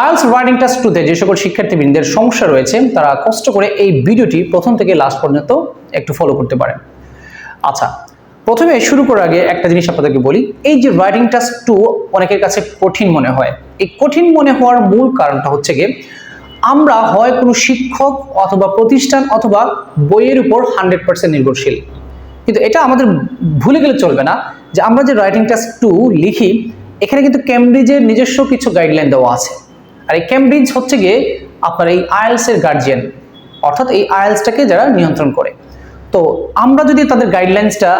IELTS writing test টুতে যে সকল শিক্ষার্থীবৃন্দের সমস্যা রয়েছে, তারা কষ্ট করে এই ভিডিওটি প্রথম থেকে লাস্ট পর্যন্ত একটু ফলো করতে পারেন। আচ্ছা প্রথমে শুরু করার আগে একটা জিনিস আপনাদেরকে বলি, এই যে রাইটিং টাস্ক টু অনেকের কাছে কঠিন মনে হয়। এই কঠিন মনে হওয়ার মূল কারণটা হচ্ছে গিয়ে, আমরা হয় কোনো শিক্ষক অথবা প্রতিষ্ঠান অথবা বইয়ের উপর হান্ড্রেড পার্সেন্ট নির্ভরশীল। কিন্তু এটা আমাদের ভুলে গেলে চলবে না যে আমরা যে রাইটিং টেস্ট টু লিখি, এখানে কিন্তু ক্যামব্রিজের নিজস্ব কিছু গাইডলাইন দেওয়া আছে। আর এই ক্যামব্রিজ হচ্ছে গিয়ে আপনার এই আইএলসের গার্জিয়ান অর্থাৎ এই আয়েলসটাকে যারা নিয়ন্ত্রণ করে। তো আমরা যদি তাদের গাইডলাইন্সটা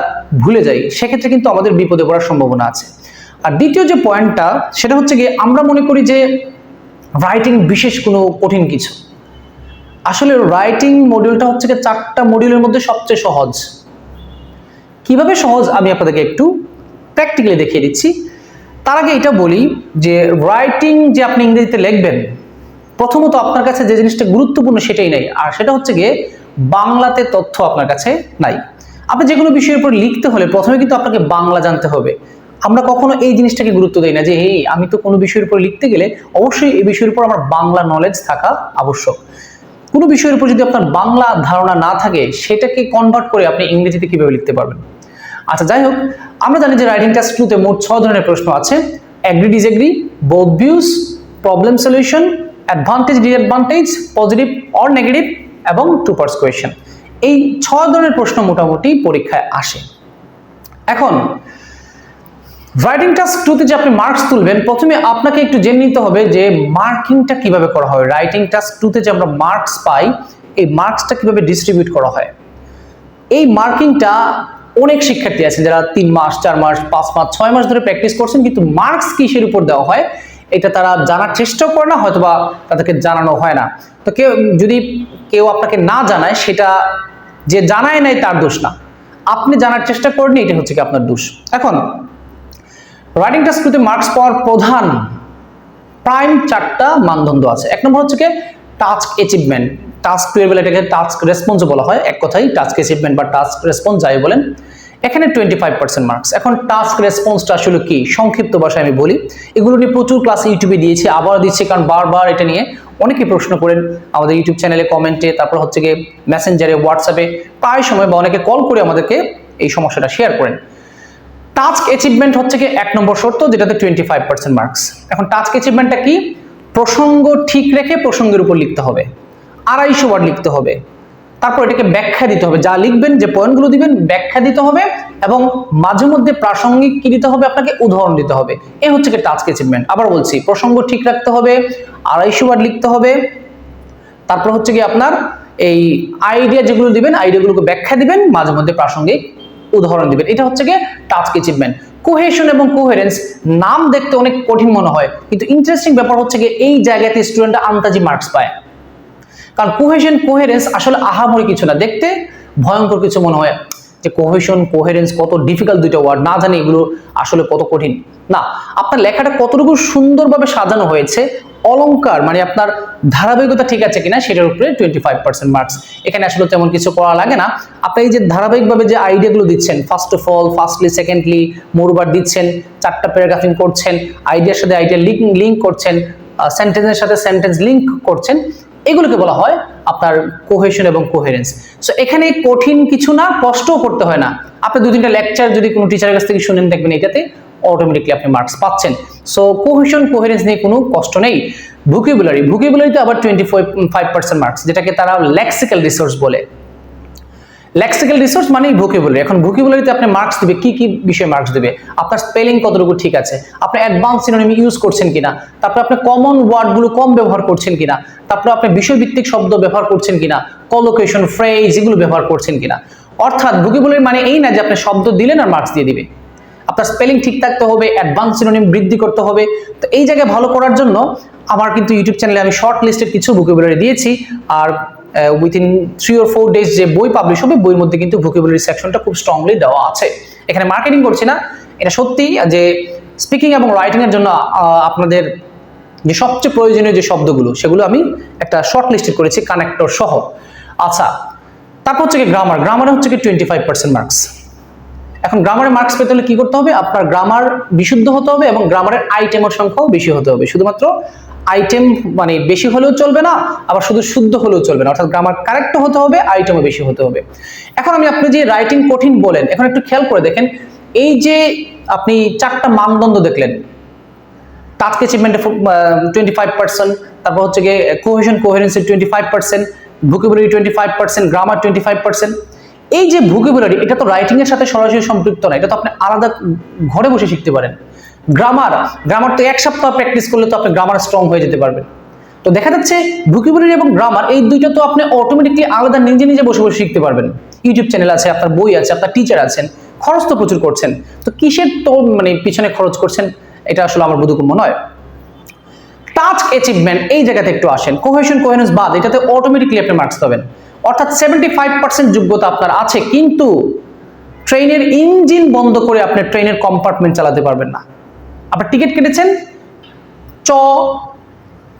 ভুলে যাই, সেক্ষেত্রে কিন্তু আমাদের বিপদে পড়ার সম্ভাবনা আছে। আর দ্বিতীয় যে পয়েন্টটা সেটা হচ্ছে গিয়ে আমরা মনে করি যে রাইটিং বিশেষ কোনো কঠিন কিছু। আসলে রাইটিং মডিউলটা হচ্ছে গিয়ে চারটা মডিউলের মধ্যে সবচেয়ে সহজ। কীভাবে সহজ? আমি আপনাদেরকে একটু প্র্যাকটিক্যালি দেখিয়ে দিচ্ছি। তার আগে এটা বলি যে রাইটিং যে আপনি ইংরেজিতে লিখবেন, প্রথমত আপনার কাছে যে জিনিসটা গুরুত্বপূর্ণ সেটাই নাই। আর সেটা হচ্ছে গিয়ে বাংলাতে তথ্য আপনার কাছে নাই। আপনি যে কোনো বিষয়ের উপর লিখতে হলে প্রথমে কিন্তু আপনাকে বাংলা জানতে হবে। আমরা কখনো এই জিনিসটাকে গুরুত্ব দেই না যে এই আমি তো কোনো বিষয়ের উপর লিখতে গেলে অবশ্যই এই বিষয়ের উপর আমার বাংলা নলেজ থাকা আবশ্যক। কোনো বিষয়ের উপর যদি আপনার বাংলা ধারণা না থাকে, সেটাকে কনভার্ট করে আপনি ইংরেজিতে কীভাবে লিখতে পারবেন? আচ্ছা যাই হোক, আমরা জানি যে রাইটিং টাস্ক টুতে মোট ছ ধরনের প্রশ্ন আছে। Agree disagree both views problem solution advantage disadvantage positive or negative এবং টু পার্স কোয়েশন এই ছ ধরনের প্রশ্ন মোটামুটি পরীক্ষায় আসে। এখন রাইটিং টাস্ক টুতে যে আপনি মার্কস তুলবেন, প্রথমে আপনাকে একটু জেনে নিতে হবে যে মার্কিংটা কীভাবে করা হয়। রাইটিং টাস্ক টুতে যে আমরা মার্কস পাই, এই মার্কসটা কীভাবে ডিস্ট্রিবিউট করা হয়? এই মার্কিংটা অনেক শিক্ষার্থী আছেন যারা তিন মাস, চার মাস, পাঁচ মাস, ছয় মাস ধরে প্র্যাকটিস করছেন, কিন্তু মার্কস কিসের উপর দেওয়া হয়, এটা তারা জানার চেষ্টাও করে না, হয়তোবা তাদেরকে জানানো হয় না। তো কেউ, যদি কেউ আপনাকে না জানায়, সেটা যে জানায় নাই তার দোষ না। আপনি জানার চেষ্টা করেনি এটা হচ্ছে কি আপনার দোষ। এখন রাইটিং টাস্কগুলোতে মার্কস পাওয়ার প্রধান প্রাইম চারটা মানদণ্ড আছে। এক নম্বর হচ্ছে কি টাস্ক অ্যাচিভমেন্ট টাস্ক টুয়েলভ এটাকে টাস্ক রেসপন্স বলা হয়। এক কথাই টাস্ক অ্যাচিভমেন্ট বা টাস্ক রেসপন্স যাই বলেন, এখানে টোয়েন্টি ফাইভ পার্সেন্ট মার্কস এখন টাস্ক রেসপন্সটা আসলে কি? সংক্ষিপ্ত ভাষায় আমি বলি। এগুলো নিয়ে প্রচুর ক্লাস ইউটিউবে দিয়েছি, আবার দিচ্ছি কারণ বারবার এটা নিয়ে অনেকে প্রশ্ন করেন আমাদের ইউটিউব চ্যানেলে কমেন্টে তারপর হচ্ছে গিয়ে মেসেঞ্জারে হোয়াটসঅ্যাপে প্রায় সময় বা অনেকে কল করে আমাদেরকে এই সমস্যাটা শেয়ার করেন। টাস্ক অ্যাচিভমেন্ট হচ্ছে কি এক নম্বর শর্ত, যেটাতে টোয়েন্টি ফাইভ পার্সেন্ট মার্কস এখন টাস্ক অ্যাচিভমেন্টটা কি? প্রসঙ্গ ঠিক রেখে প্রসঙ্গের উপর লিখতে হবে। আড়াইশো ওয়ার্ড লিখতে হবে। তারপর এটাকে ব্যাখ্যা দিতে হবে। যা লিখবেন, যে পয়েন্টগুলো দিবেন, ব্যাখ্যা দিতে হবে এবং মাঝে মধ্যে প্রাসঙ্গিক কি দিতে হবে? আপনাকে উদাহরণ দিতে হবে। এ হচ্ছে কি টাস্ক অ্যাচিভমেন্ট আবার বলছি, প্রসঙ্গ ঠিক রাখতে হবে, আড়াইশো ওয়ার্ড লিখতে হবে। তারপর হচ্ছে কি আপনার এই আইডিয়া যেগুলো দিবেন আইডিয়াগুলোকে ব্যাখ্যা দিবেন, মাঝে মধ্যে প্রাসঙ্গিক উদাহরণ দিবেন। এটা হচ্ছে গিয়ে টাস্ক অ্যাচিভমেন্ট কোহেশন এবং কোহেরেন্স নাম দেখতে অনেক কঠিন মনে হয়, কিন্তু ইন্টারেস্টিং ব্যাপার হচ্ছে গিয়ে এই জায়গাতে স্টুডেন্টরা আন্তাজি মার্কস পায়। কারণ কোহেশন কোহেরেন্স আসলে আহামরি কিছু না। দেখতে ভয়ঙ্কর কিছু মনে হয় যে কোহেশন কোহেরেন্স কত ডিফিকাল্ট দুইটা ওয়ার্ড না জানি এগুলো আসলে কত কঠিন। না, আপনার লেখাটা কতটুকু সুন্দরভাবে সাজানো হয়েছে, অলংকার মানে আপনার ধারাবাহিকতা ঠিক আছে কিনা, সেটার উপরে টোয়েন্টি ফাইভ পার্সেন্ট মার্কস এখানে আসলে তেমন কিছু করা লাগে না। আপনি এই যে ধারাবাহিকভাবে যে আইডিয়াগুলো দিচ্ছেন first of all firstly secondly moreover দিচ্ছেন, চারটা প্যারাগ্রাফিং করছেন আইডিয়ার সাথে আইডিয়া লিঙ্ক লিঙ্ক করছেন সেন্টেন্সের সাথে সেন্টেন্স লিঙ্ক করছেন এগুলোকে বলা হয় আপনার কোহেশন এবং কোহেরেন্স সো এখানে কঠিন কিছু না, কষ্টও করতে হয় না। আপনি দু তিনটা লেকচার যদি কোনো টিচারের কাছ থেকে শুনেন, দেখবেন এটাতে অটোমেটিকলি আপনি মার্কস পাচ্ছেন। সো কোহেশন কোহেরেন্স নিয়ে কোনো কষ্ট নেই। ভুকেবুলারি ভুকেবুলারিতে আবার টোয়েন্টি ফাইভ পার্সেন্ট মার্কস যেটাকে তারা লেক্সিক্যাল রিসোর্স বলে। লেক্সিক্যাল রিসোর্স মানেই ভোকেবুলারি এখন ভোকেবুলারিতে আপনি মার্কস দিবে, কি কি বিষয়ে মার্কস দিবে? আপনার স্পেলিং কতটুকু ঠিক আছে? আপনি অ্যাডভান্স সিনোনিম ইউজ করছেন কিনা? তারপর আপনি কমন ওয়ার্ডগুলো কম ব্যবহার করছেন কিনা? তারপর আপনি বিষয়ভিত্তিক শব্দ ব্যবহার করছেন কিনা? কলোকেশন ফ্রেজ এগুলো ব্যবহার করছেন কিনা? অর্থাৎ ভোকেবুলারি মানে এই না যে আপনি শব্দ দিলেন আর মার্কস দিয়ে দিবে। আপনার স্পেলিং ঠিক থাকতে হবে অ্যাডভান্স সিনোনিম বৃদ্ধি করতে হবে। তো এই জায়গায় ভালো করার জন্য আমার কিন্তু ইউটিউব চ্যানেলে আমি শর্ট লিস্টের কিছু ভোকেবুলারি দিয়েছি। আর within three or four days যে বই পাবলিশ হবে, বইয়ের মধ্যে কিন্তু ভোকেবুলারি সেকশনটা খুব স্ট্রংলি দেওয়া আছে। এখানে মার্কেটিং করছি না, এটা সত্যি যে স্পিকিং এবং রাইটিং এর জন্য আপনাদের যে সবচেয়ে প্রয়োজনীয় যে শব্দগুলো, সেগুলো আমি একটা শর্ট লিস্টেড করেছি কানেক্টর সহ। আচ্ছা তারপর হচ্ছে কি গ্রামার গ্রামারে হচ্ছে কি টোয়েন্টি ফাইভ পার্সেন্ট মার্কস এখন গ্রামারে মার্কস পেতে হলে কি করতে হবে? আপনার গ্রামার বিশুদ্ধ হতে হবে এবং গ্রামারের আইটেমের সংখ্যাও বেশি হতে হবে। শুধুমাত্র আইটেম মানে বেশি হলেও চলবে না, আবার শুধু শুদ্ধ হলেও চলবে না। অর্থাৎ গ্রামার কারেক্ট হতে হবে আইটেমও বেশি হতে হবে। এখন আমি আপনি যে রাইটিং কঠিন বলেন, এখন একটু খেয়াল করে দেখেন, এই যে আপনি চারটা মানদণ্ড দেখলেন টাস্ক অ্যাচিভমেন্টে টোয়েন্টি ফাইভ পার্সেন্ট তারপর হচ্ছে গিয়ে cohesion coherency twenty five percent vocabulary twenty five percent grammar twenty five percent এই যে ভুকেবুলারি এটা তো রাইটিং এর সাথে সরাসরি সম্পৃক্ত না, এটা তো আপনি আলাদা ঘরে বসে শিখতে পারেন। গ্রামার গ্রামার তো এক সপ্তাহ প্র্যাকটিস করলে তো আপনি গ্রামার স্ট্রং হয়ে যেতে পারবেন। তো দেখা যাচ্ছে ভুকেবুলারি এবং গ্রামার এই দুইটা তো আপনি অটোমেটিকলি আলাদা নিজে নিজে বসে বসে শিখতে পারবেন। ইউটিউব চ্যানেল আছে, আপনার বই আছে, আপনার টিচার আছেন, খরচ তো প্রচুর করছেন। তো কিসের তো মানে পিছনে খরচ করছেন, এটা আসলে আমার বোধগম্য নয়। টাস্ক অ্যাচিভমেন্ট এই জায়গাতে একটু আসেন। কোহেশন কোহেরেন্স বাদ, এটাতে অটোমেটিকলি আপনি মার্কস পাবেন। অর্থাৎ সেভেন্টি ফাইভ পার্সেন্ট যোগ্যতা আপনার আছে, কিন্তু ট্রেনের ইঞ্জিন বন্ধ করে আপনি ট্রেনের কম্পার্টমেন্ট চালাতে পারবেন না। আপনার টিকিট কেটেছেন চ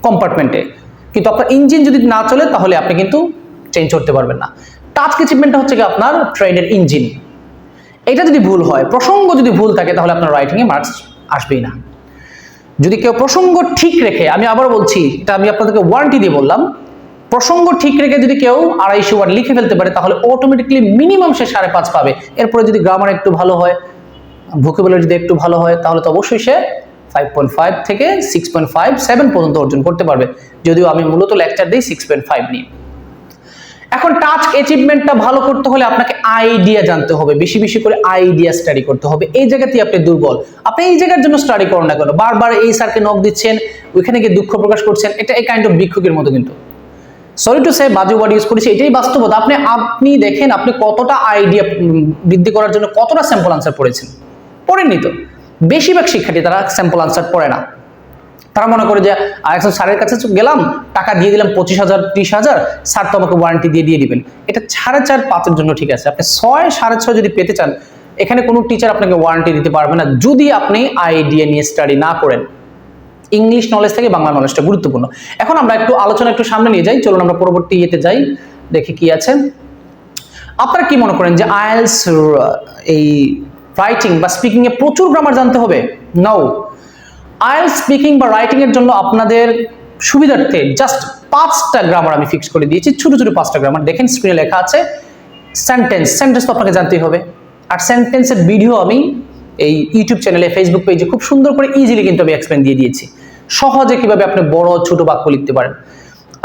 কম্পার্টমেন্টে কিন্তু আপনার ইঞ্জিন যদি না চলে, তাহলে আপনি কিন্তু ট্রেন চড়তে পারবেন না। টাস্ক অ্যাচিভমেন্টটা হচ্ছে কি আপনার ট্রেনের ইঞ্জিন এটা যদি ভুল হয়, প্রসঙ্গ যদি ভুল থাকে, তাহলে আপনার রাইটিংয়ে মার্কস আসবেই না। যদি কেউ প্রসঙ্গ ঠিক রেখে, আমি আবার বলছি, এটা আমি আপনাদেরকে ওয়ারেন্টি দিয়ে বললাম, প্রসঙ্গ ঠিক রেখে যদি কেউ আড়াইশো ওয়ার্ড লিখে ফেলতে পারে, তাহলে অটোমেটিকলি মিনিমাম সে সাড়ে পাঁচ পাবে। এরপরে যদি গ্রামার একটু ভালো হয় ভোকেবুলারি যদি একটু ভালো হয়, তাহলে তো অবশ্যই সে ফাইভ পয়েন্ট ফাইভ থেকে সিক্স পয়েন্ট ফাইভ সেভেন পর্যন্ত অর্জন করতে পারবে। যদিও আমি মূলত লেকচার দিই সিক্স পয়েন্ট ফাইভ নিয়ে। এখন টাস্ক অ্যাচিভমেন্টটা ভালো করতে হলে আপনাকে আইডিয়া জানতে হবে, বেশি বেশি করে আইডিয়া স্টাডি করতে হবে। এই জায়গাতেই আপনি দুর্বল। আপনি এই জায়গার জন্য স্টাডি করেন না কেন? বারবার এই স্যারকে নখ দিচ্ছেন, ওইখানে গিয়ে দুঃখ প্রকাশ করছেন, এটা এই কাইন্ড অফ ভিক্ষুকের মতো কিন্তু। সরি টু সে বাজে ওয়ার্ড ইউজ করেছি, এটাই বাস্তবতা। আপনি আপনি দেখেন, আপনি কতটা আইডিয়া বৃদ্ধি করার জন্য কতটা স্যাম্পল আনসার পড়েছেন। পড়েননি তো। বেশিরভাগ শিক্ষার্থী তারা স্যাম্পল আনসার পড়ে না। তারা মনে করে যে আরেকজন স্যারের কাছে গেলাম, টাকা দিয়ে দিলাম পঁচিশ হাজার, ত্রিশ হাজার, স্যার তো আমাকে ওয়ারেন্টি দিয়ে দিয়ে দিবেন। এটা সাড়ে চার, পাঁচের জন্য ঠিক আছে। আপনি ছয়, সাড়ে ছয় যদি পেতে চান, এখানে কোনো টিচার আপনাকে ওয়ারেন্টি দিতে পারবে না, যদি আপনি আইডিয়া নিয়ে স্টাডি না করেন। ইংলিশ নলেজ থেকে বাংলা নলেজটা গুরুত্বপূর্ণ। এখন আমরা একটু আলোচনা একটু সামনে নিয়ে যাই, চলুন আমরা পরবর্তী ইয়েতে যাই, দেখি কি আছে। আপনারা কি মনে করেন যে আইএলস এই রাইটিং বা স্পিকিং এ প্রচুর গ্রামার জানতে হবে। নাও আইএল স্পিকিং বা রাইটিং এর জন্য আপনাদের সুবিধার্থে জাস্ট পাঁচটা গ্রামার আমি ফিক্স করে দিয়েছি, ছোট ছোট পাঁচটা গ্রামার দেখেন স্ক্রিনে লেখা আছে সেন্টেন্স সেন্টেন্স তো আপনাকে জানতেই হবে। আর সেন্টেন্সের ভিডিও আমি এই ইউটিউব চ্যানেলে ফেসবুক পেজে খুব সুন্দর করে ইজিলি কিন্তু আমি এক্সপ্লেন দিয়ে দিয়েছি। সহজে কীভাবে আপনি বড় ছোট বাক্য লিখতে পারেন।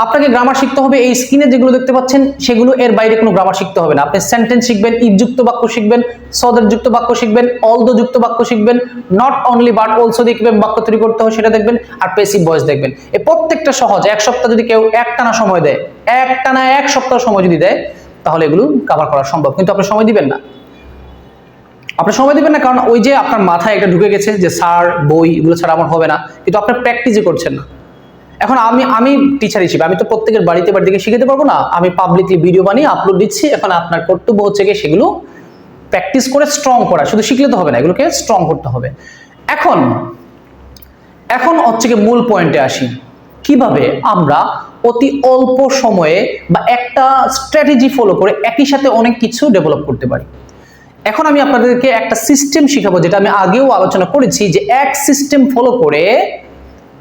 আপনাকে গ্রামার শিখতে হবে, এই স্ক্রিনে যেগুলো দেখতে পাচ্ছেন, সেগুলো এর বাইরে কোনো গ্রামার শিখতে হবে না। আপনি সেন্টেন্স শিখবেন ইযুক্ত বাক্য শিখবেন সদের যুক্ত বাক্য শিখবেন অলদো যুক্ত বাক্য শিখবেন নট অনলি বাট অলসো দিয়ে কীভাবে বাক্য তৈরি করতে হয়, সেটা দেখবেন, আর পেসিভ ভয়েস দেখবেন। এই প্রত্যেকটা সহজ, এক সপ্তাহ যদি কেউ একটানা সময় দেয়, একটানা এক সপ্তাহ সময় যদি দেয়, তাহলে এগুলো কভার করা সম্ভব। কিন্তু আপনি সময় দিবেন না। আপনি সময় দিবেন না, কারণ ওই যে আপনার মাথায় একটা ঢুকে গেছে যে, স্যার, বই, এগুলো ছাড়া আমার হবে না। কিন্তু আপনার প্র্যাকটিসই করছেন না। এখন আমি আমি টিচার হিসেবে আমি তো প্রত্যেকের বাড়িতে বাড়িতে শিখাতে পারব না। আমি পাবলিকলি ভিডিও বানিয়ে আপলোড দিচ্ছি, এখন আপনার কর্তব্য হচ্ছে গিয়ে সেগুলো প্র্যাকটিস করে স্ট্রং করা। শুধু শিখলে তো হবে না, এগুলোকে স্ট্রং করতে হবে। এখন এখন হচ্ছে গিয়ে মূল পয়েন্টে আসি। কীভাবে আমরা অতি অল্প সময়ে বা একটা স্ট্র্যাটেজি ফলো করে একই সাথে অনেক কিছু ডেভেলপ করতে পারি? এখন আমি আপনাদেরকে একটা সিস্টেম শিখাবো, যেটা আমি আগেও আলোচনা করেছি যে এক সিস্টেম ফলো করে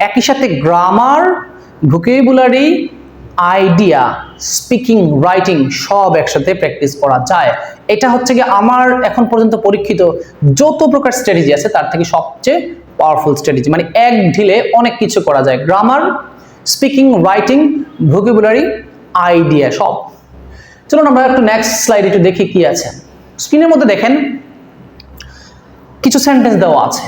একই সাথে grammar vocabulary idea speaking writing সব একসাথে প্র্যাকটিস করা যায়। এটা হচ্ছে কি আমার এখন পর্যন্ত পরীক্ষিত যত প্রকার স্ট্র্যাটেজি আছে তার থেকে সবচেয়ে পাওয়ারফুল স্ট্র্যাটেজি মানে এক ঢিলে অনেক কিছু করা যায়। Grammar speaking writing vocabulary idea সব। চলুন আমরা একটু নেক্সট স্লাইড একটু দেখি কি আছে। স্ক্রিনের মধ্যে দেখেন, কিছু সেন্টেন্স দেওয়া আছে।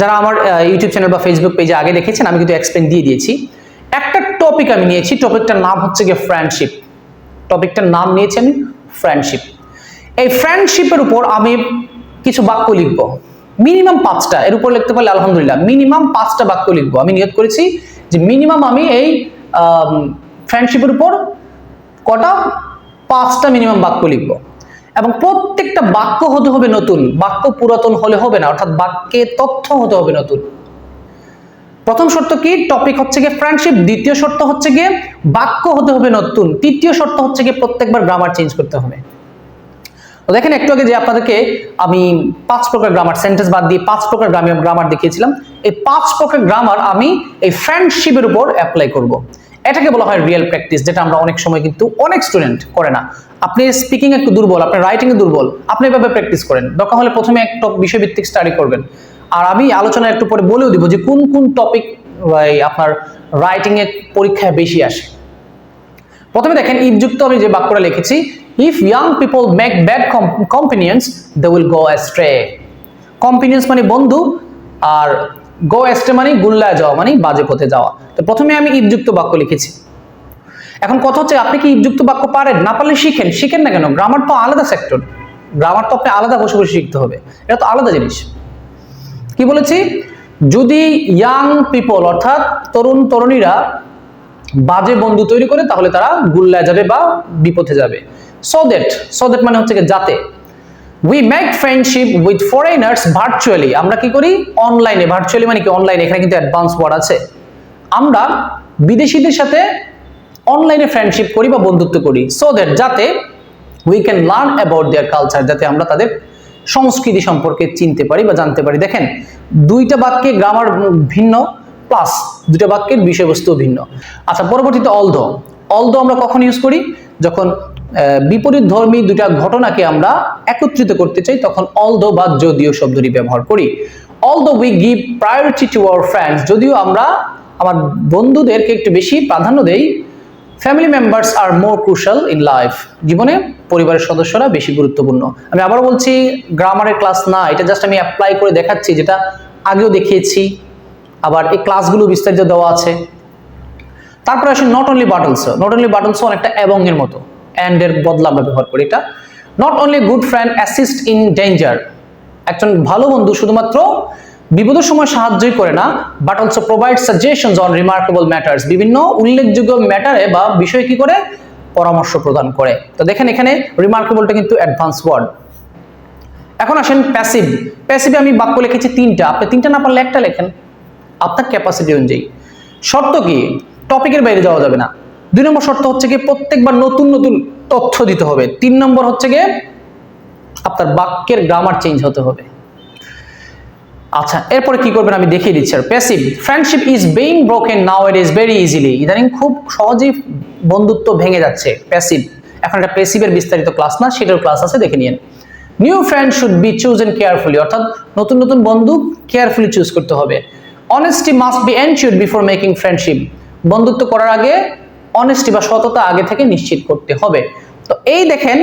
যারা আমার ইউটিউব চ্যানেল বা ফেসবুক পেজে আগে দেখেছেন, আমি কিন্তু এক্সপ্লেন দিয়ে দিয়েছি। একটা টপিক আমি নিয়েছি টপিকটার নাম হচ্ছে গিয়ে ফ্রেন্ডশিপ টপিকটার নাম নিয়েছি আমি ফ্রেন্ডশিপ এই ফ্রেন্ডশিপের উপর আমি কিছু বাক্য লিখব। মিনিমাম পাঁচটা, এর উপর লিখতে পারলে আলহামদুলিল্লাহ মিনিমাম পাঁচটা বাক্য লিখব। আমি নিয়োগ করেছি যে মিনিমাম আমি এই ফ্রেন্ডশিপের উপর কটা, পাঁচটা মিনিমাম বাক্য লিখব। এবং প্রত্যেকটা বাক্য হতে হবে নতুন। বাক্য পুরাতন হলে হবে না, অর্থাৎ বাক্যে তথ্য হতে হবে নতুন। প্রথম শর্ত কি? টপিক হচ্ছে গিয়ে ফ্রেন্ডশিপ দ্বিতীয় শর্ত হচ্ছে গিয়ে বাক্য হতে হবে নতুন, তৃতীয় শর্ত হচ্ছে গিয়ে প্রত্যেকবার গ্রামার চেঞ্জ করতে হবে। দেখেন, একটু আগে যে আপনাদেরকে আমি পাঁচ প্রকার গ্রামার সেন্টেন্স বাদ দিয়ে পাঁচ প্রকার গ্রামীয় গ্রামার দেখিয়েছিলাম। এই পাঁচ প্রকার গ্রামার আমি এই ফ্রেন্ডশিপের উপর অ্যাপ্লাই করব। এটাকে বলা হয় রিয়েল প্র্যাকটিস যেটা আমরা অনেক সময় কিন্তু অনেক স্টুডেন্ট করে না। আপনি স্পিকিং একটু দুর্বল আপনার রাইটিং দুর্বল, আপনি এভাবে প্র্যাকটিস করেন। দরকার হলে প্রথমে একটা বিষয়ভিত্তিক স্টাডি করবেন। আর আমি আলোচনা একটু পরে বলেও দিব যে কোন কোন টপিক আপনার রাইটিং এর পরীক্ষায় বেশি আসে। প্রথমে দেখেন, ইফযুক্ত আমি যে বাক্যটা লিখেছি if young people make bad companions they will go astray companions মানে বন্ধু, আর গো অ্যাস্ট্রে মানে গুল্লায় যাওয়া মানে বাজে পথে যাওয়া। তো প্রথমে আমি ইফযুক্ত বাক্য লিখেছি। এখন কথা হচ্ছে, আপনি কি ইফযুক্ত বাক্য পারেন? না পারলে শিখেন। শিখেন না কেন? গ্রামার তো আলাদা সেক্টর গ্রামার তো আপনি আলাদা বসে বসে শিখতে হবে। এটা তো আলাদা জিনিস। কি বলেছি? যদি ইয়াং পিপল অর্থাৎ তরুণ, তরুণীরা বাজে বন্ধু তৈরি করে, তাহলে তারা গুল্লায় যাবে বা বিপথে যাবে। সো দ্যাট সো দ্যাট মানে হচ্ছে যাতে। We make friendship with foreigners virtually আমরা কি করি? অনলাইনে ভার্চুয়ালি মানে কি অনলাইনে এখানে কিন্তু অ্যাডভান্স ওয়ার্ড আছে। আমরা বিদেশিদের সাথে অনলাইনে ফ্রেন্ডশিপ করি বা বন্ধুত্ব করি। সো দ্যাট যাতে we can learn about their culture যাতে আমরা তাদের সংস্কৃতি সম্পর্কে চিনতে পারি বা জানতে পারি। দেখেন, দুইটা বাক্যে গ্রামার ভিন্ন প্লাস দুইটা বাক্যের বিষয়বস্তু ভিন্ন। আচ্ছা পরবর্তীতে অলদ অলদ আমরা কখন ইউজ করি? যখন বিপরীত ধর্মী দুটা ঘটনাকে আমরা একত্রিত করতে চাই, তখন অল অলদো বা যদিও শব্দটি ব্যবহার করি। All although we give priority to our friends যদিও আমরা আমার বন্ধুদেরকে একটু বেশি প্রাধান্য দেই family members are more crucial in life জীবনে পরিবারের সদস্যরা বেশি গুরুত্বপূর্ণ। আমি আবারও বলছি, গ্রামারের ক্লাস না, এটা জাস্ট আমি অ্যাপ্লাই করে দেখাচ্ছি, যেটা আগেও দেখিয়েছি। আবার এই ক্লাসগুলো বিস্তারিত দেওয়া আছে। তারপরে আসে not only battles not only battles অনেকটা এবং এর মতো। অ্যান্ড এর বদলা আমরা ব্যবহার করি। এটা not only good friend assist in danger একজন ভালো বন্ধু শুধুমাত্র বিপদের সময় সাহায্যই করে না but also provide suggestions on remarkable matters বিভিন্ন উল্লেখযোগ্য ম্যাটারে বা বিষয় কি করে? পরামর্শ প্রদান করে। তো দেখেন এখানে রিমার্কেবলটা কিন্তু অ্যাডভান্স ওয়ার্ড এখন আসেন প্যাসিভ প্যাসিভে আমি বাক্য লিখেছি তিনটা। আপনি তিনটা না পারলে একটা লেখেন। আপনার ক্যাপাসিটি অনুযায়ী। শর্ত কি? টপিকের বাইরে যাওয়া যাবে না। দুই নম্বর শর্ত হচ্ছে গিয়ে প্রত্যেকবার নতুন নতুন তথ্য দিতে হবে। তিন নম্বর হচ্ছে গিয়ে আপনার বাক্যের গ্রামার চেঞ্জ হতে হবে। আচ্ছা এরপরে কি করবেন আমি দেখিয়ে দিচ্ছি আর passive friendship is being broken now it is very easily ইদানিং খুব সহজেই বন্ধুত্ব ভেঙে যাচ্ছে প্যাসিভ এখন একটা প্যাসিভের বিস্তারিত ক্লাস না সেটার ক্লাস আছে, দেখে নিন new friend should be chosen carefully অর্থাৎ নতুন নতুন বন্ধু কেয়ারফুলি চুজ করতে হবে। Honesty must be ensure before making friendship বন্ধুত্ব করার আগে অনেস্টি বা সততা আগে থেকে নিশ্চিত করতে হবে। তো এই দেখেন,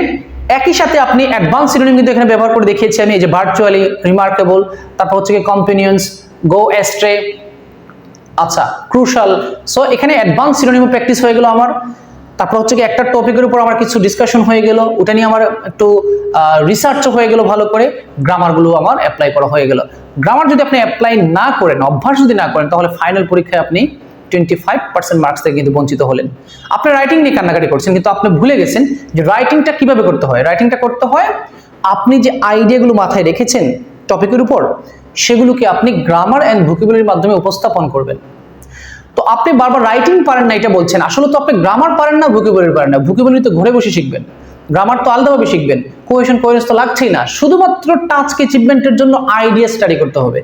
একই সাথে আপনি অ্যাডভান্স সিনোনিম কিন্তু এখানে ব্যবহার করে দেখিয়েছি আমি, এই যে ভার্চুয়ালি রিমার্কেবল তারপর হচ্ছে কি কম্পিনিয়ন্স গো এস্ট্রে আচ্ছা ক্রুশাল সো এখানে অ্যাডভান্স সিনোনিম প্র্যাকটিস হয়ে গেল আমার। তারপর হচ্ছে কি একটা টপিকের উপর আমার কিছু ডিসকাশন হয়ে গেল, ওটা নিয়ে আমার একটু রিসার্চও হয়ে গেল ভালো করে গ্রামারগুলো আমার অ্যাপ্লাই করা হয়ে গেল। গ্রামার যদি আপনি অ্যাপ্লাই না করেন, অভ্যাস যদি না করেন, তাহলে ফাইনাল পরীক্ষায় আপনি টোয়েন্টি ফাইভ পার্সেন্ট মার্কস থেকে কিন্তু বঞ্চিত হলেন। আপনি রাইটিং নিয়ে কান্নাকাটি করছেন, কিন্তু আপনি ভুলে গেছেন যে রাইটিংটা কীভাবে করতে হয়? রাইটিংটা করতে হয়, আপনি যে আইডিয়াগুলো মাথায় রেখেছেন টপিকের উপর, সেগুলোকে আপনি গ্রামার অ্যান্ড ভুকেবুলারির মাধ্যমে উপস্থাপন করবেন। তো আপনি বারবার রাইটিং পারেন না, এটা বলছেন। আসলে তো আপনি গ্রামার পারেন না ভুকেবুলারি পারেন না। ভুকেবুলারি তো ঘরে বসে শিখবেন। গ্রামার তো আলাদাভাবে শিখবেন। কোয়েশন কোয়েশন তো লাগছেই না। শুধুমাত্র টাস্ক অ্যাচিভমেন্টের জন্য আইডিয়া স্টাডি করতে হবে।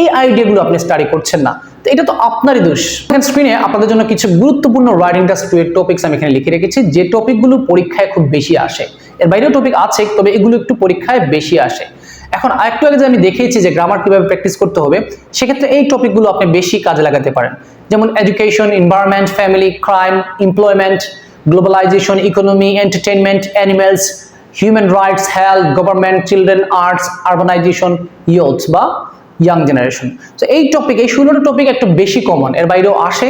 এই আইডিয়াগুলো আপনি স্টাডি করছেন না। তো এটা তো আপনারই দোষ। এখানে স্ক্রিনে আপনাদের জন্য কিছু গুরুত্বপূর্ণ রাইটিং টাস্ক টু টপিকস আমি এখানে লিখে রেখেছি। যে টপিকগুলো পরীক্ষায় খুব বেশি আসে। এর বাইরেও টপিক আছে, তবে এগুলো একটু পরীক্ষায় বেশি আসে। এখন আরেকটু আগে যে আমি দেখিয়েছি যে গ্রামার কীভাবে প্র্যাকটিস করতে হবে, সেক্ষেত্রে এই টপিকগুলো আপনি বেশি কাজে লাগাতে পারেন। যেমন education environment family crime employment globalisation economy entertainment animals human rights health government children arts urbanisation youth বা ইয়াং জেনারেশন তো এই টপিক এই ষোলোটা টপিক একটু বেশি কমন এর বাইরেও আসে।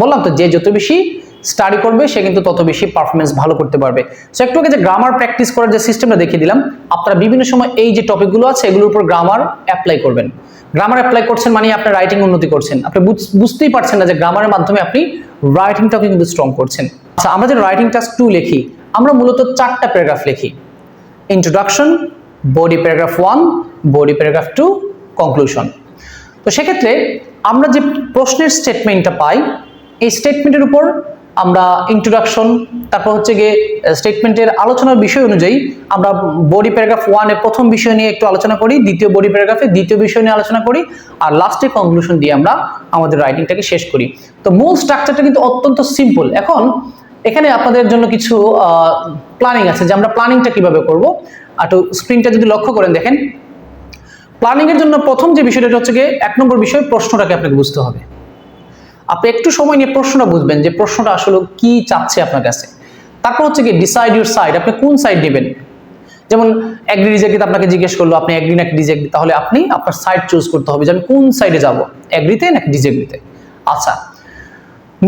বললাম তো, যে যত বেশি স্টাডি করবে, সে কিন্তু তত বেশি পারফরমেন্স ভালো করতে পারবে। সো একটু আগে যে গ্রামার প্র্যাকটিস করার যে সিস্টেমটা দেখিয়ে দিলাম, আপনারা বিভিন্ন সময় এই যে টপিকগুলো আছে, এগুলোর উপর গ্রামার অ্যাপ্লাই করবেন। গ্রামার অ্যাপ্লাই করছেন মানে আপনার রাইটিং উন্নতি করছেন। আপনি বুঝতেই পারছেন না যে গ্রামারের মাধ্যমে আপনি রাইটিংটাকে কিন্তু স্ট্রং করছেন। আচ্ছা আমরা যে রাইটিং টাস্ক টু লিখি, আমরা মূলত চারটা প্যারাগ্রাফ লিখি। Introduction body paragraph one body paragraph two conclusion তো সেক্ষেত্রে আমরা যে প্রশ্নের স্টেটমেন্টটা পাই, এই স্টেটমেন্টের উপর আমরা ইন্ট্রোডাকশন তারপর হচ্ছে গিয়ে স্টেটমেন্টের আলোচনার বিষয় অনুযায়ী আমরা বডি প্যারাগ্রাফ ওয়ানে প্রথম বিষয় নিয়ে একটু আলোচনা করি, দ্বিতীয় বডি প্যারাগ্রাফে দ্বিতীয় বিষয় নিয়ে আলোচনা করি, আর লাস্টে কনক্লুশন দিয়ে আমরা আমাদের রাইটিংটাকে শেষ করি। তো মূল স্ট্রাকচারটা কিন্তু অত্যন্ত সিম্পল এখন, এখানে আপনাদের জন্য কিছু প্ল্যানিং আছে যে আমরা প্ল্যানিংটা কীভাবে করব। আর একটু স্ক্রিনটা যদি লক্ষ্য করেন দেখেন প্ল্যানিং এর জন্য প্রথম যে বিষয়টা হচ্ছে গিয়ে এক নম্বর বিষয়, প্রশ্নটাকে আপনাকে বুঝতে হবে। আপনি একটু সময় নিয়ে প্রশ্নটা বুঝবেন যে প্রশ্নটা আসলে কি চাচ্ছে আপনার কাছে। তারপর হচ্ছে কি ডিসাইড ইউর সাইড আপনি কোন সাইড নেবেন? যেমন অ্যাগ্রি রিজেক্ট আপনাকে জিজ্ঞেস করল, আপনি অ্যাগ্রি নাকি রিজেক্ট তাহলে আপনি আপনার সাইড চুজ করতে হবে যে আমি কোন সাইডে যাব অ্যাগ্রিতে নাকি ডিজেগ্রিতে আচ্ছা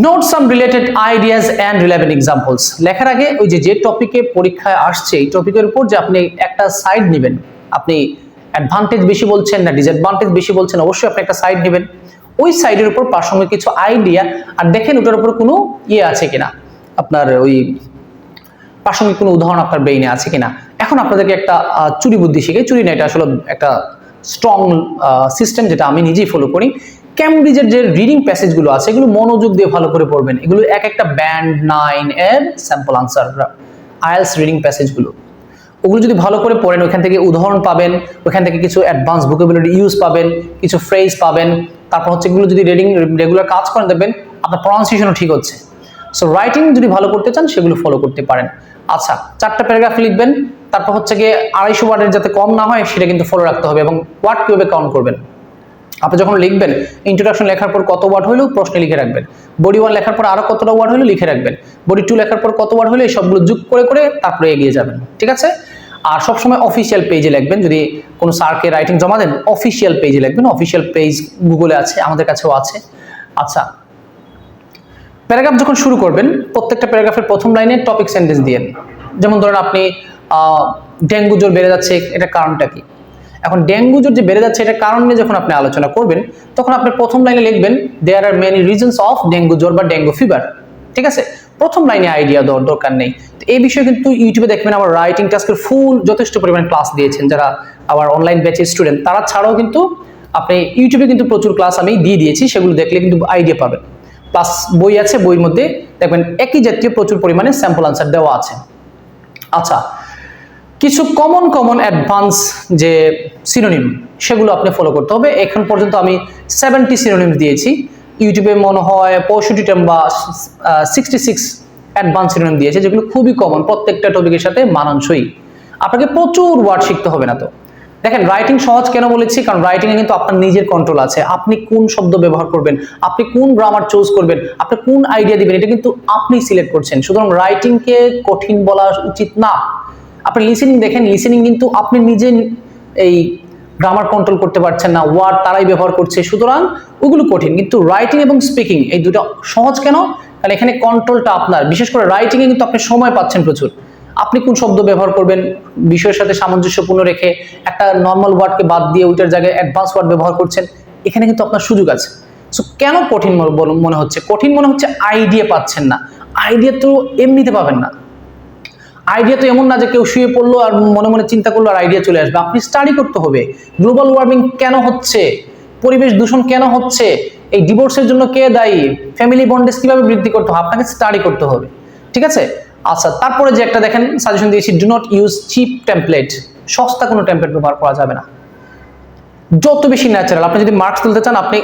note some related ideas and relevant examples লেখার আগে ওই যে যে টপিকে পরীক্ষায় আসছে, এই টপিকের উপর যে আপনি একটা সাইড নেবেন, আপনি অ্যাডভান্টেজ বেশি বলছেন না ডিসঅ্যাডভান্টেজ বেশি বলছেন, অবশ্যই আপনি একটা সাইড নেবেন। ওই সাইডের উপর প্রাসঙ্গিক কিছু আইডিয়া আর দেখেন ওটার উপর কোনো ইয়ে আছে কিনা। আপনার ওই প্রাসঙ্গিক কোনো উদাহরণ আপনার ব্রেইনে আছে কিনা। এখন আপনাদেরকে একটা চুরি বুদ্ধি শিখে চুরি না, এটা আসলে একটা স্ট্রং সিস্টেম যেটা আমি নিজেই ফলো করি। ক্যামব্রিজের যে রিডিং প্যাসেজগুলো আছে, এগুলো মনোযোগ দিয়ে ভালো করে পড়বেন। এগুলো এক একটা ব্যান্ড নাইন এর স্যাম্পল আনসার আইএলস রিডিং প্যাসেজগুলো ওগুলো যদি ভালো করে পড়েন, ওখান থেকে উদাহরণ পাবেন, ওখান থেকে কিছু অ্যাডভান্স ভোকাবুলারি ইউজ পাবেন, কিছু ফ্রেজ পাবেন, তারপর হচ্ছে এগুলো যদি রিডিং রেগুলার কাজ করে দেবেন, আপনার প্রনাউন্সিয়েশনও ঠিক হচ্ছে। সো রাইটিং যদি ভালো করতে চান, সেগুলো ফলো করতে পারেন। আচ্ছা চারটা প্যারাগ্রাফ লিখবেন, তারপর হচ্ছে গিয়ে আড়াইশো ওয়ার্ডের যাতে কম না হয়, সেটা কিন্তু ফলো রাখতে হবে এবং ওয়ার্ড কীভাবে কাউন্ট করবেন? আপনি যখন লিখবেন ইন্ট্রোডাকশন লেখার পর কত ওয়ার্ড হলেও প্রশ্নে লিখে রাখবেন। বডি ওয়ান লেখার পর আরও কতটা ওয়ার্ড হলেও লিখে রাখবেন। বডি টু লেখার পর কত ওয়ার্ড হলে এই সবগুলো যোগ করে করে তারপরে এগিয়ে যাবেন, ঠিক আছে? আর সবসময় অফিসিয়াল পেজে লিখবেন, যদি কোনো স্যারকে রাইটিং জমা দেন অফিসিয়াল পেজে লিখবেন। অফিসিয়াল পেজ গুগলে আছে, আমাদের কাছেও আছে। আচ্ছা প্যারাগ্রাফ যখন শুরু করবেন, প্রত্যেকটা প্যারাগ্রাফের প্রথম লাইনে টপিক সেন্টেন্স দিয়েন যেমন ধরেন আপনি ডেঙ্গু জ্বর বেড়ে যাচ্ছে, এটা কারণটা কি? এখন ডেঙ্গু জ্বর যে বেড়ে যাচ্ছে, এটা কারণ নিয়ে যখন আপনি আলোচনা করবেন, তখন আপনি প্রথম লাইনে লিখবেন there are many reasons of dengue জ্বর বা ডেঙ্গু ফিভার ঠিক আছে? প্রথম লাইনে আইডিয়া দেওয়ার দরকার নেই। তো এই বিষয়ে কিন্তু ইউটিউবে দেখবেন আমার রাইটিং টাস্কের ফুল যথেষ্ট পরিমাণ ক্লাস দিয়েছেন যারা আবার অনলাইন ব্যাচের স্টুডেন্ট তারা ছাড়াও কিন্তু আপনি ইউটিউবে কিন্তু প্রচুর ক্লাস আমি দিয়ে দিয়েছি, সেগুলো দেখলে কিন্তু আইডিয়া পাবেন। প্লাস বই আছে, বইয়ের মধ্যে দেখবেন একই জাতীয় প্রচুর পরিমাণে স্যাম্পল আনসার দেওয়া আছে। আচ্ছা কিছু কমন কমন অ্যাডভান্স যে সিনোনিম সেগুলো আপনি ফলো করতে হবে। এখন পর্যন্ত আমি সেভেন্টি সিনোনিম দিয়েছি। ইউটিউবে মনে হয় পঁয়ষট্টিটা বা সিক্সটি সিক্স অ্যাডভান্স সিনোনিম দিয়েছে, যেগুলো খুবই কমন প্রত্যেকটা টপিকের সাথে মানানসই। আপনাকে প্রচুর ওয়ার্ড শিখতে হবে না তো। দেখেন রাইটিং সহজ কেন বলেছি? কারণ রাইটিংয়ে কিন্তু আপনার নিজের কন্ট্রোল আছে। আপনি কোন শব্দ ব্যবহার করবেন? আপনি কোন গ্রামার চুজ করবেন? আপনি কোন আইডিয়া দিবেন? এটা কিন্তু আপনি সিলেক্ট করছেন। সুতরাং রাইটিংকে কঠিন বলা উচিত না। আপনি লিসেনিং দেখেন লিসেনিং কিন্তু আপনি নিজে এই গ্রামার কন্ট্রোল করতে পারছেন না ওয়ার্ড তারাই ব্যবহার করছে, সুতরাং ওগুলো কঠিন। কিন্তু রাইটিং এবং স্পিকিং এই দুটো সহজ কেন? কারণ এখানে কন্ট্রোলটা আপনার, বিশেষ করে রাইটিংয়ে কিন্তু আপনি সময় পাচ্ছেন প্রচুর। আপনি কোন শব্দ ব্যবহার করবেন, বিষয়ের সাথে সামঞ্জস্যপূর্ণ রেখে একটা নর্মাল ওয়ার্ডকে বাদ দিয়ে ওইটার জায়গায় অ্যাডভান্স ওয়ার্ড ব্যবহার করছেন, এখানে কিন্তু আপনার সুযোগ আছে। সো কেন কঠিন মনে হচ্ছে? কঠিন মনে হচ্ছে আইডিয়া পাচ্ছেন না। আইডিয়া তো এমনিতে পাবেন না। আইডিয়া তো এমন না যে কেউ শুয়ে পড়ল আর মনে মনে চিন্তা করল আর আইডিয়া চলে আসবে। আপনি স্টাডি করতে হবে। গ্লোবাল ওয়ার্মিং কেন হচ্ছে? পরিবেশ দূষণ কেন হচ্ছে? এই ডিভোর্সের জন্য কে দায়ী? ফ্যামিলি বন্ডেজ কীভাবে বৃদ্ধি করতে হবে? আপনাকে স্টাডি করতে হবে। ঠিক আছে? আচ্ছা তারপরে যে একটা দেখেন সাজেশন দিয়েছি do not use cheap template সস্তা কোনো টেমপ্লেট ব্যবহার করা যাবে না। যত বেশি ন্যাচারাল আপনি যদি মার্কস তুলতে চান, আপনি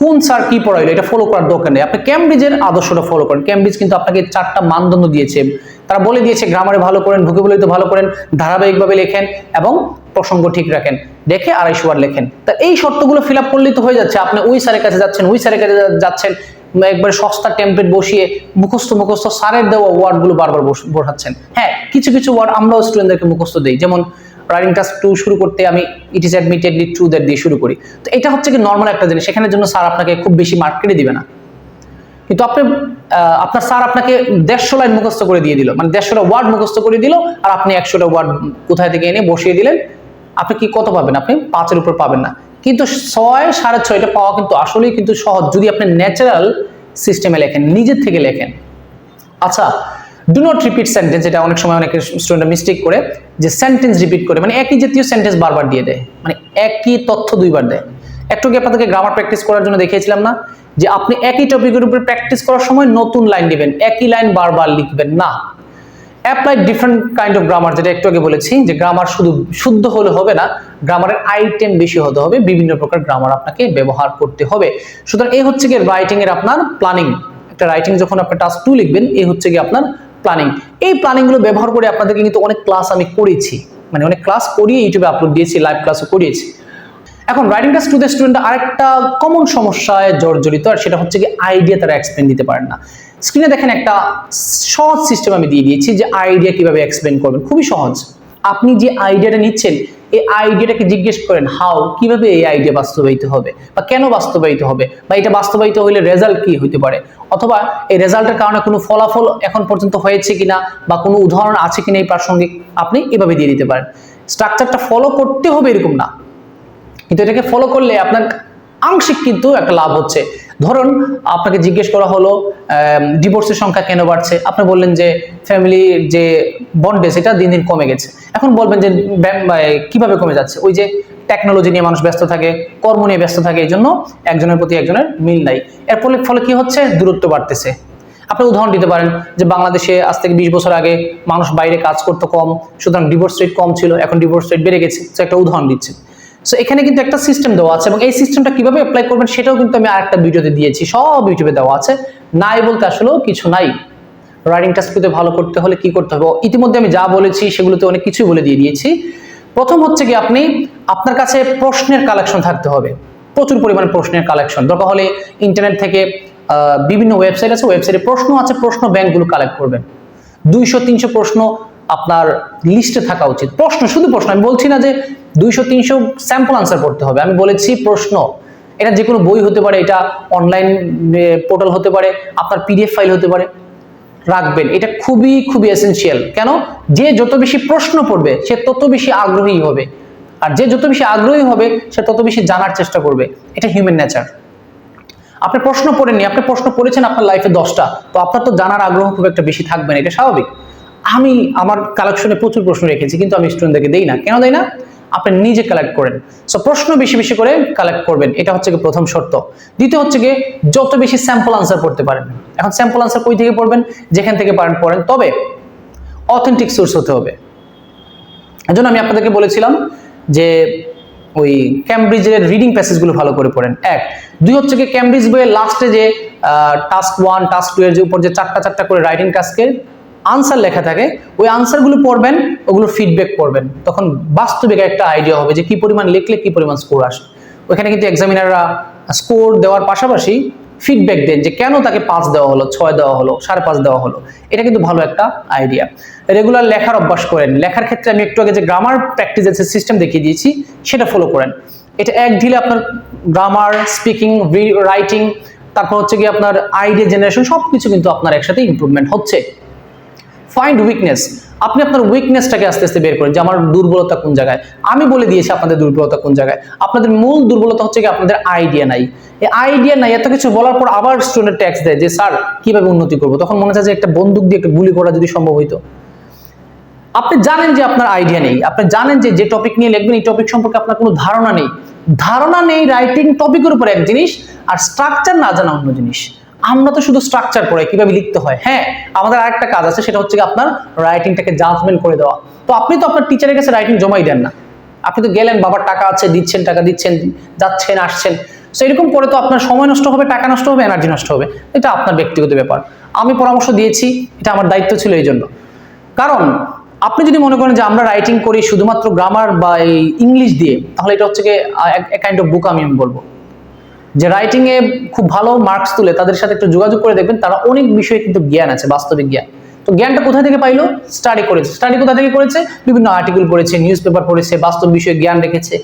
কোন স্যার কি পড়াইলো, এটা ফলো করার দরকার নেই। আপনি ক্যামব্রিজের আদর্শটা ফলো করেন। ক্যামব্রিজ কিন্তু আপনাকে চারটা মানদণ্ড দিয়েছে। তারা বলে দিয়েছে, গ্রামারে ভালো করেন, ভোকেবুলারিতে ভালো করেন, ধারাবাহিকভাবে লেখেন এবং প্রসঙ্গ ঠিক রাখেন। দেখে আড়াইশো বার লেখেন। তা এই শর্তগুলো ফিল আপ করলেই তো হয়ে যাচ্ছে। আপনি ওই স্যারের কাছে যাচ্ছেন, ওই স্যারের কাছে যাচ্ছেন, একবার সস্তা টেমপ্লেট বসিয়ে মুখস্থ মুখস্থ স্যারের দেওয়া ওয়ার্ডগুলো বারবার বস- বসাচ্ছেন। হ্যাঁ কিছু কিছু ওয়ার্ড আমরাও স্টুডেন্টদেরকে মুখস্থ দিই। যেমন রাইটিং টাস্ক টু শুরু করতে আমি it is admittedly true that দিয়ে শুরু করি। তো এটা হচ্ছে কি নর্মাল একটা জিনিস। সেখানের জন্য স্যার আপনাকে খুব বেশি মার্ক কেটে দিবে না। কিন্তু আপনি আপনার স্যার আপনাকে দেড়শো লাইন মুখস্থ করে দিয়ে দিল। মানে দেড়শোটা ওয়ার্ড মুখস্থ করে দিল আর আপনি একশোটা ওয়ার্ড কোথায় থেকে এনে বসিয়ে দিলেন। আপনি কি কত পাবেন? আপনি পাঁচের উপর পাবেন না। কিন্তু ছয়, সাড়ে ছয়টা পাওয়া কিন্তু আসলেই কিন্তু সহজ। যদি আপনি ন্যাচারাল সিস্টেমে লেখেন, নিজের থেকে লেখেন। আচ্ছা ডু নট রিপিট সেন্টেন্স এটা অনেক সময় অনেক স্টুডেন্ট মিস্টেক করে, যে সেন্টেন্স রিপিট করে মানে একই জাতীয় সেন্টেন্স বারবার দিয়ে দেয়। মানে একই তথ্য দুইবার দেয়। একটু কি আপনাদেরকে গ্রামার প্র্যাকটিস করার জন্য দেখিয়েছিলাম না? যে আপনি একই টপিকের উপর প্র্যাকটিস করার সময় নতুন লাইন দিবেন একই লাইন বারবার লিখবেন। না। Apply different kind of grammar যেটা একটু আগে বলেছি, যে গ্রামার শুধু শুদ্ধ হলে হবে না গ্রামারের আইটেম বেশি হতে হবে, বিভিন্ন প্রকার গ্রামার আপনাকে ব্যবহার করতে হবে। সুতরাং এই হচ্ছে গিয়ে রাইটিং এর আপনার প্ল্যানিং একটা রাইটিং যখন আপনি টাস্ক টু লিখবেন এই হচ্ছে গিয়ে আপনার প্ল্যানিং এই প্ল্যানিংগুলো ব্যবহার করে আপনাদেরকে কিন্তু অনেক ক্লাস আমি করেছি। মানে অনেক ক্লাস করিয়ে ইউটিউবে আপলোড দিয়েছি লাইভ ক্লাসও করিয়েছি। এখন writing task two the student আরেকটা কমন সমস্যায় জর্জরিত, আর সেটা হচ্ছে কি আইডিয়া তারা এক্সপ্লেন দিতে পারেন না। স্ক্রিনে দেখেন একটা সহজ সিস্টেম আমি দিয়ে দিয়েছি যে আইডিয়া কীভাবে এক্সপ্লেন করবেন। খুবই সহজ। আপনি যে আইডিয়াটা নিচ্ছেন, এই আইডিয়াটাকে জিজ্ঞেস করেন হাউ কীভাবে এই আইডিয়া বাস্তবায়িত হবে? বা কেন বাস্তবায়িত হবে? বা এটা বাস্তবায়িত হলে রেজাল্ট কি হইতে পারে? অথবা এই রেজাল্টের কারণে কোনো ফলাফল এখন পর্যন্ত হয়েছে কিনা, বা কোনো উদাহরণ আছে কিনা এই প্রাসঙ্গিক, আপনি এভাবে দিয়ে দিতে পারেন। স্ট্রাকচারটা ফলো করতে হবে এরকম না। কিন্তু এটাকে ফলো করলে আপনার আংশিক কিন্তু একটা লাভ হচ্ছে। ধরুন, আপনাকে জিজ্ঞেস করা হলো ডিভোর্সের সংখ্যা কেন বাড়ছে? আপনি বললেন যে ফ্যামিলির যে বন্ডেজ এটা দিন দিন কমে গেছে। এখন বলবেন যে কীভাবে কমে যাচ্ছে? ওই যে টেকনোলজি নিয়ে মানুষ ব্যস্ত থাকে, কর্ম নিয়ে ব্যস্ত থাকে, এই জন্য একজনের প্রতি একজনের মিল নাই। এর ফলে ফলে কি হচ্ছে? দূরত্ব বাড়তেছে। আপনি উদাহরণ দিতে পারেন যে, বাংলাদেশে আজ থেকে বিশ বছর আগে মানুষ বাইরে কাজ করতো কম, সুতরাং ডিভোর্স রেট কম ছিল, এখন ডিভোর্স রেট বেড়ে গেছে। একটা উদাহরণ দিচ্ছে। সো এখানে কিন্তু একটা সিস্টেম দেওয়া আছে এবং এই সিস্টেমটা কীভাবে অ্যাপ্লাই করবেন সেটাও কিন্তু আমি আরেকটা ভিডিওতে দিয়েছি। সব ইউটিউবে দেওয়া আছে। নাই বলতে আসলেও কিছু নাই। রাইটিং টাস্কগুলোতে ভালো করতে হলে কি করতে হবে? ইতিমধ্যে আমি যা বলেছি সেগুলোতে অনেক কিছুই বলে দিয়ে দিয়েছি। প্রথম হচ্ছে কি আপনি, আপনার কাছে প্রশ্নের কালেকশন থাকতে হবে। প্রচুর পরিমাণে প্রশ্নের কালেকশন দরকার হলে ইন্টারনেট থেকে বিভিন্ন ওয়েবসাইট আছে ওয়েবসাইটে প্রশ্ন আছে, প্রশ্ন ব্যাংকগুলো কালেক্ট করবেন। দুইশো, তিনশো প্রশ্ন আপনার লিস্টে থাকা উচিত। প্রশ্ন, শুধু প্রশ্ন, আমি বলছি না যে দুইশো, তিনশো স্যাম্পল আনসার করতে হবে। আমি বলেছি প্রশ্ন। এটা যে কোনো বই হতে পারে, এটা অনলাইন পোর্টাল হতে পারে, আপনার পিডিএফ ফাইল হতে পারে। রাখবেন। এটা খুবই খুবই এসেনশিয়াল কেন? যে যত বেশি প্রশ্ন পড়বে, সে তত বেশি আগ্রহী হবে। আর যে যত বেশি আগ্রহী হবে, সে তত বেশি জানার চেষ্টা করবে। এটা হিউম্যান নেচার আপনি প্রশ্ন পড়েননি, আপনি প্রশ্ন পড়েছেন আপনার লাইফে দশটা। তো আপনার তো জানার আগ্রহ খুব একটা বেশি থাকবে না। এটা স্বাভাবিক। আমি আমার কালেকশনে প্রচুর প্রশ্ন রেখেছি, কিন্তু আমি স্টুডেন্টদেরকে দেই না। কেন দেই না? আপনি নিজে কালেক্ট করেন। সো প্রশ্ন বেশি বেশি করে কালেক্ট করবেন। এটা হচ্ছে গিয়ে প্রথম শর্ত। দ্বিতীয় হচ্ছে গিয়ে যত বেশি স্যাম্পল আনসার পড়তে পারেন। এখন স্যাম্পল আনসার কই থেকে পড়বেন? যেখান থেকে পারেন পড়েন। তবে অথেন্টিক সোর্স হতে হবে। এজন্য আমি আপনাদেরকে বলেছিলাম যে ওই ক্যামব্রিজের রিডিং প্যাসেজগুলো ভালো করে পড়েন। এক। দুই হচ্ছে কি ক্যামব্রিজ বইয়ের লাস্টে যে টাস্ক ওয়ান টাস্ক টু এর যে উপর যে চারটা চারটা করে রাইটিং টাস্কের আনসার লেখা থাকে, ওই আনসারগুলো পড়বেন, ওগুলো ফিডব্যাক পড়বেন। তখন বাস্তবিক একটা আইডিয়া হবে যে কি পরিমাণ লিখলে কি পরিমাণ স্কোর আসে। ওইখানে কিন্তু এক্সামিনাররা স্কোর দেওয়ার পাশাপাশি ফিডব্যাক দেন যে কেন তাকে পাঁচ দেওয়া হলো, ছয় দেওয়া হলো, সাড়ে পাঁচ দেওয়া হলো। এটা কিন্তু ভালো একটা আইডিয়া রেগুলার লেখার অভ্যাস করেন। লেখার ক্ষেত্রে আমি একটু আগে যে গ্রামার প্র্যাকটিসের সিস্টেম দেখিয়ে দিয়েছি, সেটা ফলো করেন। এটা এক ঢিলে আপনার গ্রামার স্পিকিং রাইটিং তারপর হচ্ছে কি আপনার আইডিয়া জেনারেশন সব কিছু কিন্তু আপনার একসাথে ইমপ্রুভমেন্ট হচ্ছে। ফাইন্ড উইকনেস আপনি আপনার উইকনেসটাকে আস্তে আস্তে বের করেন যে আমার দুর্বলতা কোন জায়গায়? আমি বলে দিয়েছি আপনাদের দুর্বলতা কোন জায়গায়। আপনাদের মূল দুর্বলতা হচ্ছে কি আপনাদের আইডিয়া নাই। এই আইডিয়া নাই, এত কিছু বলার পর আবার স্টুডেন্ট ট্যাক্স দেয় যে, স্যার, কীভাবে উন্নতি করব? তখন মনে হয় যে একটা বন্দুক দিয়ে একটা গুলি করা যদি সম্ভব হইতো। আপনি জানেন যে আপনার আইডিয়া নেই। আপনি জানেন যে যে টপিক নিয়ে লিখবেন, এই টপিক সম্পর্কে আপনার কোনো ধারণা নেই। ধারণা নেই রাইটিং টপিকের উপর এক জিনিস, আর স্ট্রাকচার না জানা অন্য জিনিস। আমরা তো শুধু স্ট্রাকচার পড়াই কীভাবে লিখতে হয়। হ্যাঁ আমাদের আরেকটা কাজ আছে, সেটা হচ্ছে আপনার রাইটিংটাকে জাজমেন্ট করে দেওয়া। তো আপনি তো আপনার টিচারের কাছে রাইটিং জমাই দেন না। আপনি তো গেলেন, বাবার টাকা আছে, দিচ্ছেন, টাকা দিচ্ছেন, যাচ্ছেন, আসছেন। সো এরকম করে তো আপনার সময় নষ্ট হবে, টাকা নষ্ট হবে এনার্জি নষ্ট হবে। এটা আপনার ব্যক্তিগত ব্যাপার। আমি পরামর্শ দিয়েছি, এটা আমার দায়িত্ব ছিল এই জন্য। কারণ আপনি যদি মনে করেন যে আমরা রাইটিং করি শুধুমাত্র গ্রামার বা ইংলিশ দিয়ে, তাহলে এটা হচ্ছে কি কাইন্ড অফ বুক আমি বলব। যে রাইটিং এ খুব ভালো মার্কস তুলে তাদের সাথে একটু যোগাযোগ করে দেখবেন, তারা অনেক বিষয়ে কিন্তু জ্ঞান আছে, বাস্তবিক জ্ঞান। তো জ্ঞানটা কোথা থেকে পাইলো? স্টাডি করেছে। স্টাডি কোথা থেকে করেছে? বিভিন্ন আর্টিকেল পড়েছে নিউজ পেপার পড়েছে, বাস্তব বিষয়ে জ্ঞান রেখেছে।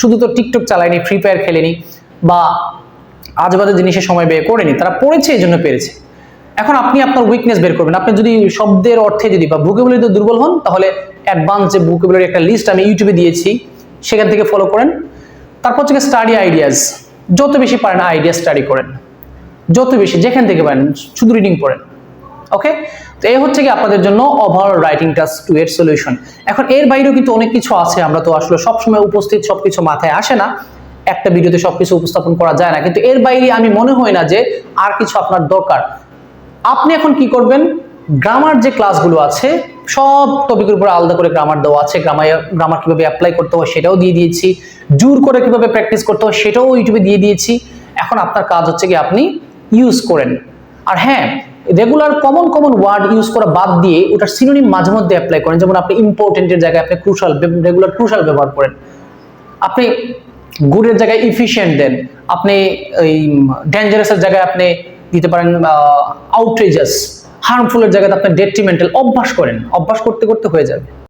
শুধু তো টিকটক চালায়নি ফ্রি ফায়ার খেলেনি, বা আজবাজে জিনিসের সময় ব্যয় করেনি, তারা পড়েছে, এই জন্য পেরেছে। এখন আপনি আপনার উইকনেস বের করবেন। আপনি যদি শব্দের অর্থে যদি বা ভুকেবুলারিতে দুর্বল হন, তাহলে অ্যাডভান্স যে ভুকেবুলারি একটা লিস্ট আমি ইউটিউবে দিয়েছি, সেখান থেকে ফলো করেন। তারপর হচ্ছে স্টাডি আইডিয়াস যত বেশি পারেন আইডিয়া স্টাডি করেন, যত বেশি যেখান থেকে পারেন শুধু রিডিং পড়েন ওকে তো এই হচ্ছে কি আপনাদের জন্য ওভারঅল রাইটিং টাস্ক টু এর সলিউশন এখন এর বাইরেও কিন্তু অনেক কিছু আছে, আমরা তো আসলে সবসময় উপস্থিত, সবকিছু মাথায় আসে না। একটা ভিডিওতে সবকিছু উপস্থাপন করা যায় না, কিন্তু এর বাইরে আমি মনে হয় না যে আর কিছু আপনার দরকার। আপনি এখন কি করবেন? গ্রামার যে ক্লাসগুলো আছে সব টপিকের উপর আলাদা করে গ্রামার দেওয়া আছে। গ্রামার গ্রামার কীভাবে অ্যাপ্লাই করতে হয় সেটাও দিয়ে দিয়েছি। জোর করে কীভাবে প্র্যাকটিস করতে হয় সেটাও ইউটিউবে দিয়ে দিয়েছি। এখন আপনার কাজ হচ্ছে কি, আপনি ইউজ করেন। আর হ্যাঁ regular common common word use করা বাদ দিয়ে ওটার সিনোনিম মাঝে মধ্যে অ্যাপ্লাই করেন। যেমন আপনি ইম্পর্টেন্টের জায়গায় আপনি ক্রুশাল রেগুলার ক্রুশাল ব্যবহার করেন। আপনি গুডের জায়গায় ইফিশিয়েন্ট দেন। আপনি এই ডেঞ্জারাসের জায়গায় আপনি দিতে পারেন আউটরেজাস হার্মফুলের জায়গাতে আপনার ডেট্রিমেন্টাল অভ্যাস করেন। অভ্যাস করতে করতে হয়ে যাবে।